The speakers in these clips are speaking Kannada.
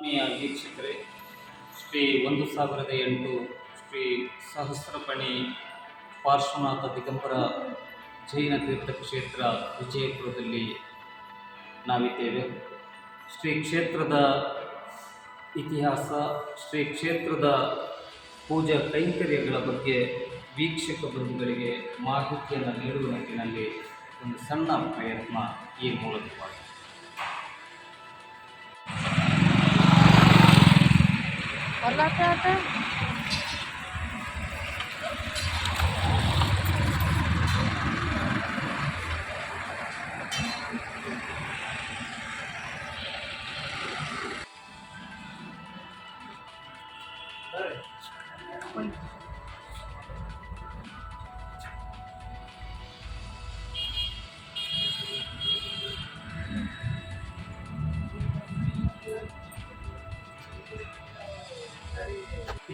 ವೀಕ್ಷಕರೇ, ಶ್ರೀ ಒಂದು ಸಾವಿರದ ಎಂಟು ಶ್ರೀ ಸಹಸ್ರಪಣಿ ಪಾರ್ಶ್ವನಾಥ ದಿಗಂಬರ ಜೈನ ತೀರ್ಥ ಕ್ಷೇತ್ರ ವಿಜಯಪುರದಲ್ಲಿ ನಾವಿದ್ದೇವೆ. ಶ್ರೀ ಕ್ಷೇತ್ರದ ಇತಿಹಾಸ, ಶ್ರೀ ಕ್ಷೇತ್ರದ ಪೂಜಾ ಕೈಂಕರ್ಯಗಳ ಬಗ್ಗೆ ವೀಕ್ಷಕ ಬಂಧುಗಳಿಗೆ ಮಾಹಿತಿಯನ್ನು ನೀಡುವ ನಿಟ್ಟಿನಲ್ಲಿ ಒಂದು ಸಣ್ಣ ಪ್ರಯತ್ನ ಈ ಮೂಲಕವಾಗಿದೆ 好的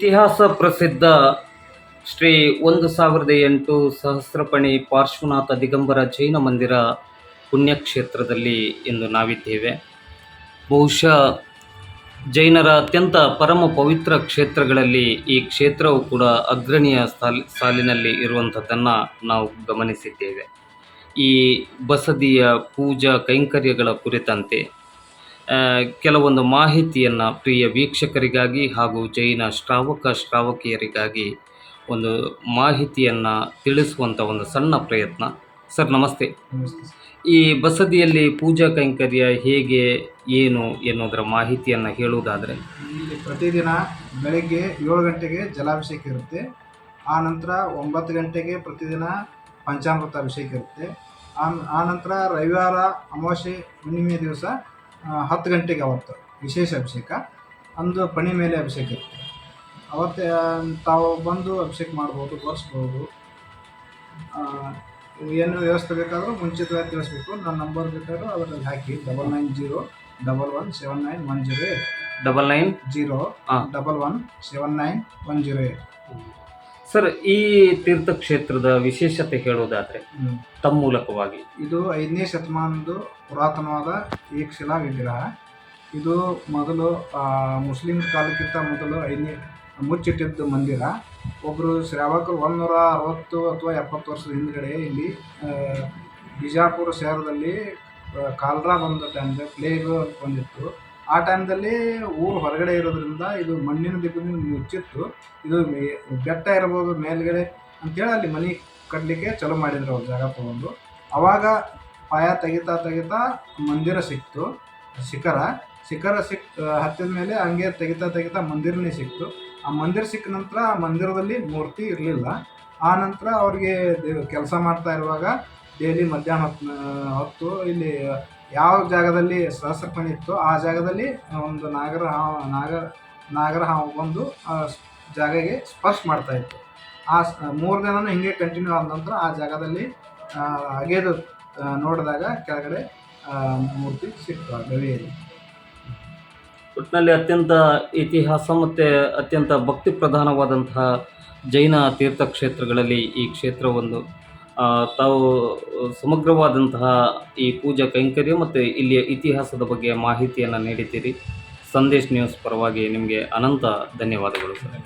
ಇತಿಹಾಸ ಪ್ರಸಿದ್ಧ ಶ್ರೀ ಒಂದು ಸಾವಿರದ ಎಂಟು ಸಹಸ್ರಪಣಿ ಪಾರ್ಶ್ವನಾಥ ದಿಗಂಬರ ಜೈನ ಮಂದಿರ ಪುಣ್ಯಕ್ಷೇತ್ರದಲ್ಲಿ ಇಂದು ನಾವಿದ್ದೇವೆ. ಬಹುಶಃ ಜೈನರ ಅತ್ಯಂತ ಪರಮ ಪವಿತ್ರ ಕ್ಷೇತ್ರಗಳಲ್ಲಿ ಈ ಕ್ಷೇತ್ರವು ಕೂಡ ಅಗ್ರಣೀಯ ಸಾಲ್, ಸಾಲಿನಲ್ಲಿ ಇರುವಂಥದ್ದನ್ನು ನಾವು ಗಮನಿಸಿದ್ದೇವೆ. ಈ ಬಸದಿಯ ಪೂಜಾ ಕೈಂಕರ್ಯಗಳ ಕುರಿತಂತೆ ಕೆಲವೊಂದು ಮಾಹಿತಿಯನ್ನು ಪ್ರಿಯ ವೀಕ್ಷಕರಿಗಾಗಿ ಹಾಗೂ ಜೈನ ಶ್ರಾವಕ ಶ್ರಾವಕಿಯರಿಗಾಗಿ ಒಂದು ಮಾಹಿತಿಯನ್ನು ತಿಳಿಸುವಂಥ ಒಂದು ಸಣ್ಣ ಪ್ರಯತ್ನ. ಸರ್ ನಮಸ್ತೆ. ಈ ಬಸದಿಯಲ್ಲಿ ಪೂಜಾ ಕೈಂಕರ್ಯ ಹೇಗೆ ಏನು ಎನ್ನುವುದರ ಮಾಹಿತಿಯನ್ನು ಹೇಳುವುದಾದರೆ? ಇಲ್ಲಿ ಪ್ರತಿದಿನ ಬೆಳಗ್ಗೆ ಏಳು ಗಂಟೆಗೆ ಜಲಾಭಿಷೇಕ ಇರುತ್ತೆ. ಆ ನಂತರ ಒಂಬತ್ತು ಗಂಟೆಗೆ ಪ್ರತಿದಿನ ಪಂಚಾಮೃತ ಅಭಿಷೇಕ ಇರುತ್ತೆ. ಆ ಆ ನಂತರ ರವಿವಾರ ಅಮಾವಾಸ್ಯೆ ಹುಣ್ಣಿಮೆ ದಿವಸ ಹತ್ತು ಗಂಟೆಗೆ ಅವತ್ತು ವಿಶೇಷ ಅಭಿಷೇಕ ಅಂದು ಪಣಿ ಮೇಲೆ ಅಭಿಷೇಕ ಇರುತ್ತೆ ಅವತ್ತೇ ತಾವು ಬಂದು ಅಭಿಷೇಕ ಮಾಡ್ಬೋದು ತೋರಿಸ್ಬೋದು. ಏನು ವ್ಯವಸ್ಥೆ ಬೇಕಾದರೂ ಮುಂಚಿತವಾಗಿ ತಿಳಿಸ್ಬೇಕು. ನನ್ನ ನಂಬರ್ ಬೇಕಾದ್ರೂ ಅದರಲ್ಲಿ ಹಾಕಿ double nine zero double one seven nine one zero eight double nine zero double one seven nine one zero eight sir ಈ ತೀರ್ಥಕ್ಷೇತ್ರದ ವಿಶೇಷತೆ ಹೇಳುವುದಾದ್ರೆ ತಮ್ಮ ಮೂಲಕವಾಗಿ ಇದು ಐದನೇ ಶತಮಾನದ ಪುರಾತನವಾದ ಏಕಶಿಲಾ ವಿಗ್ರಹ. ಇದು ಮೊದಲು ಮುಸ್ಲಿಂ ಕಾಲಕ್ಕಿಂತ ಮೊದಲು ಐದನೇ ಮುಚ್ಚಿಟ್ಟಿದ್ದ ಮಂದಿರ. ಒಬ್ಬರು ಶ್ರಾವಕರು ಒಂದೂರ ಅರವತ್ತು ಅಥವಾ ಎಪ್ಪತ್ತು ವರ್ಷದ ಹಿಂದ್ಗಡೆ ಇಲ್ಲಿ ಬಿಜಾಪುರ ಶಹರದಲ್ಲಿ ಕಾಲ್ರಾ ಬಂದ ಟೈಮ್ದಾಗ ಪ್ಲೇಗ್ ಬಂದಿತ್ತು. ಆ ಟೈಮ್ದಲ್ಲಿ ಊರು ಹೊರಗಡೆ ಇರೋದ್ರಿಂದ ಇದು ಮಣ್ಣಿನ ದಿಬ್ಬದಿಂದ ಮುಚ್ಚಿತ್ತು. ಇದು ಬೆಟ್ಟ ಇರ್ಬೋದು, ಮೇಲ್ಗಡೆ ಅಂತೇಳಿ ಅಲ್ಲಿ ಮನೆ ಕಟ್ಟಲಿಕ್ಕೆ ಚಲೋ ಮಾಡಿದ್ರು ಅವ್ರು ಜಾಗ ತೊಗೊಂಡು. ಅವಾಗ ಪಾಯ ತೆಗಿತಾ ತೆಗಿತಾ ಮಂದಿರ ಸಿಕ್ತು, ಶಿಖರ. ಶಿಖರ ಸಿಕ್, ಹತ್ತಿದ ಮೇಲೆ ಹಂಗೆ ತೆಗಿತಾ ತೆಗಿತಾ ಮಂದಿರನೇ ಸಿಕ್ತು. ಆ ಮಂದಿರ ಸಿಕ್ಕ ನಂತರ ಆ ಮಂದಿರದಲ್ಲಿ ಮೂರ್ತಿ ಇರಲಿಲ್ಲ. ಆ ನಂತರ ಅವ್ರಿಗೆ ಕೆಲಸ ಮಾಡ್ತಾ ಇರುವಾಗ ಡೈಲಿ ಮಧ್ಯಾಹ್ನ ಹೊತ್ತು ಹೊತ್ತು ಇಲ್ಲಿ ಯಾವ ಜಾಗದಲ್ಲಿ ಸಹಸ್ರಕಣಿ ಇತ್ತು ಆ ಜಾಗದಲ್ಲಿ ಒಂದು ನಾಗರ ಹಾವು, ನಾಗ, ನಾಗರ ಹಾವು ಬಂದು ಆ ಜಾಗಗೆ ಸ್ಪರ್ಶ ಮಾಡ್ತಾ ಇತ್ತು. ಆ ಮೂರು ದಿನನೂ ಹಿಂಗೆ ಕಂಟಿನ್ಯೂ ಆದ ನಂತರ ಆ ಜಾಗದಲ್ಲಿ ಅಗೆದು ನೋಡಿದಾಗ ಕೆಳಗಡೆ ಮೂರ್ತಿ ಸಿಕ್ತು ಗವಿಯಲ್ಲಿ. ಒಟ್ಟಿನಲ್ಲಿ ಅತ್ಯಂತ ಇತಿಹಾಸ ಮತ್ತು ಅತ್ಯಂತ ಭಕ್ತಿ ಪ್ರಧಾನವಾದಂತಹ ಜೈನ ತೀರ್ಥಕ್ಷೇತ್ರಗಳಲ್ಲಿ ಈ ಕ್ಷೇತ್ರ ಒಂದು ತಾವು ಸಮಗ್ರವಾದಂತಹ ಈ ಪೂಜಾ ಕೈಂಕರ್ಯ ಮತ್ತು ಇಲ್ಲಿಯ ಇತಿಹಾಸದ ಬಗ್ಗೆ ಮಾಹಿತಿಯನ್ನು ನೀಡಿದ್ದೀರಿ. ಸಂದೇಶ್ ನ್ಯೂಸ್ ಪರವಾಗಿ ನಿಮಗೆ ಅನಂತ ಧನ್ಯವಾದಗಳು ಸರ್.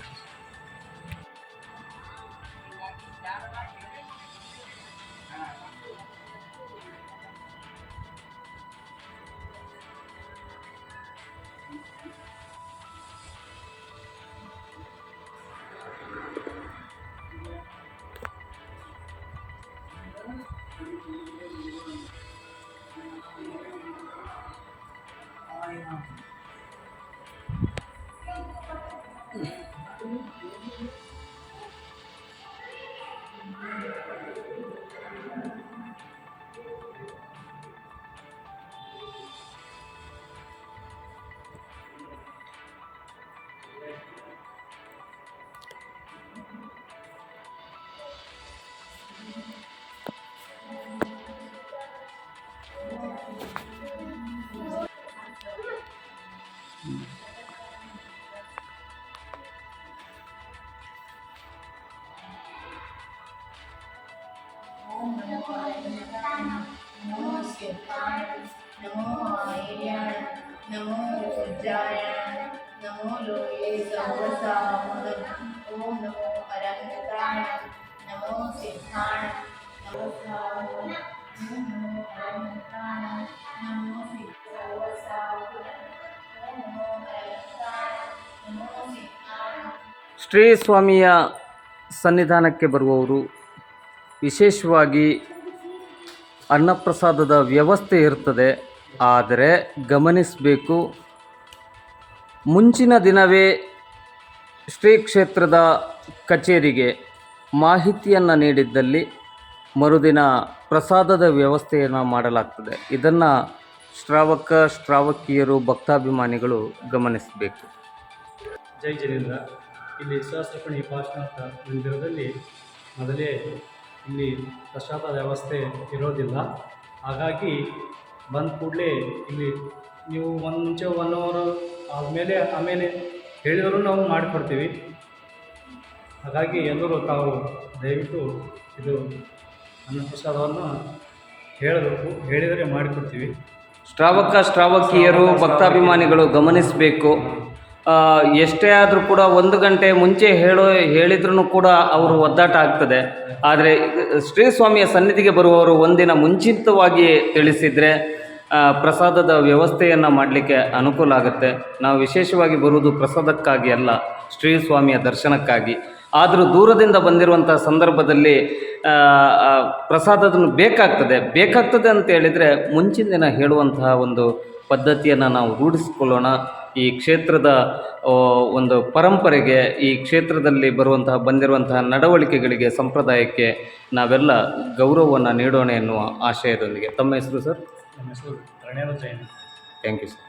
नमो आयर्याय नमो रुद्राय नमो लोये सर्वसामगम् ॐ नमो अरहताय नमो सिद्धाय नमो ओम नमो अरहताय नमो सिद्धाय ओम नमो अरहताय नमो सिद्धाय ಶ್ರೀ ಸ್ವಾಮಿಯ ಸನ್ನಿಧಾನಕ್ಕೆ ಬರುವವರು ವಿಶೇಷವಾಗಿ ಅನ್ನಪ್ರಸಾದದ ವ್ಯವಸ್ಥೆ ಇರ್ತದೆ ಆದರೆ ಗಮನಿಸಬೇಕು ಮುಂಚಿನ ದಿನವೇ ಶ್ರೀ ಕ್ಷೇತ್ರದ ಕಚೇರಿಗೆ ಮಾಹಿತಿಯನ್ನು ನೀಡಿದ್ದಲ್ಲಿ ಮರುದಿನ ಪ್ರಸಾದದ ವ್ಯವಸ್ಥೆಯನ್ನು ಮಾಡಲಾಗ್ತದೆ. ಇದನ್ನು ಶ್ರಾವಕ, ಶ್ರಾವಕಿಯರು, ಭಕ್ತಾಭಿಮಾನಿಗಳು ಗಮನಿಸಬೇಕು. ಜೈ ಜನೇಂದ್ರ ಇಲ್ಲಿ ಸಹಸ್ರಪಣಿ ಪಾಶ್ನಾಥ ಮಂದಿರದಲ್ಲಿ ಮೊದಲೇ ಇಲ್ಲಿ ಪ್ರಸಾದ ವ್ಯವಸ್ಥೆ ಇರೋದಿಲ್ಲ. ಹಾಗಾಗಿ ಬಂದ ಕೂಡಲೇ ಇಲ್ಲಿ ನೀವು ಒಂದು ಮುಂಚೆ ಒನ್ ಅವರ್ ಆದಮೇಲೆ ಆಮೇಲೆ ಹೇಳಿದರೂ ನಾವು ಮಾಡಿಕೊಡ್ತೀವಿ. ಹಾಗಾಗಿ ಎಲ್ಲರೂ ತಾವು ದಯವಿಟ್ಟು ಇದು ಅನ್ನಪ್ರಸಾದವನ್ನು ಹೇಳಬೇಕು, ಹೇಳಿದರೆ ಮಾಡಿಕೊಡ್ತೀವಿ. ಶ್ರಾವಕ, ಶ್ರಾವಕಿಯರು, ಭಕ್ತಾಭಿಮಾನಿಗಳು ಗಮನಿಸಬೇಕು. ಎಷ್ಟೇ ಆದರೂ ಕೂಡ ಒಂದು ಗಂಟೆ ಮುಂಚೆ ಹೇಳೋ ಹೇಳಿದ್ರೂ ಕೂಡ ಅವರು ಒದ್ದಾಟ ಆಗ್ತದೆ. ಆದರೆ ಶ್ರೀ ಸ್ವಾಮಿಯ ಸನ್ನಿಧಿಗೆ ಬರುವವರು ಒಂದಿನ ಮುಂಚಿತವಾಗಿ ತಿಳಿಸಿದರೆ ಪ್ರಸಾದದ ವ್ಯವಸ್ಥೆಯನ್ನು ಮಾಡಲಿಕ್ಕೆ ಅನುಕೂಲ ಆಗುತ್ತೆ. ನಾವು ವಿಶೇಷವಾಗಿ ಬರುವುದು ಪ್ರಸಾದಕ್ಕಾಗಿ ಅಲ್ಲ, ಶ್ರೀ ಸ್ವಾಮಿಯ ದರ್ಶನಕ್ಕಾಗಿ. ಆದರೂ ದೂರದಿಂದ ಬಂದಿರುವಂಥ ಸಂದರ್ಭದಲ್ಲಿ ಪ್ರಸಾದದನ್ನು ಬೇಕಾಗ್ತದೆ. ಬೇಕಾಗ್ತದೆ ಅಂತ ಹೇಳಿದರೆ ಮುಂಚಿನ ದಿನ ಹೇಳುವಂತಹ ಒಂದು ಪದ್ಧತಿಯನ್ನು ನಾವು ರೂಢಿಸಿಕೊಳ್ಳೋಣ. ಈ ಕ್ಷೇತ್ರದ ಒಂದು ಪರಂಪರೆಗೆ, ಈ ಕ್ಷೇತ್ರದಲ್ಲಿ ಬರುವಂತಹ, ಬಂದಿರುವಂತಹ ನಡವಳಿಕೆಗಳಿಗೆ, ಸಂಪ್ರದಾಯಕ್ಕೆ ನಾವೆಲ್ಲ ಗೌರವವನ್ನು ನೀಡೋಣ ಎನ್ನುವ ಆಶಯದೊಂದಿಗೆ. ತಮ್ಮ ಹೆಸರು ಸರ್? ನಮ್ಮ ಹೆಸರು Ranendra Jain thank you sir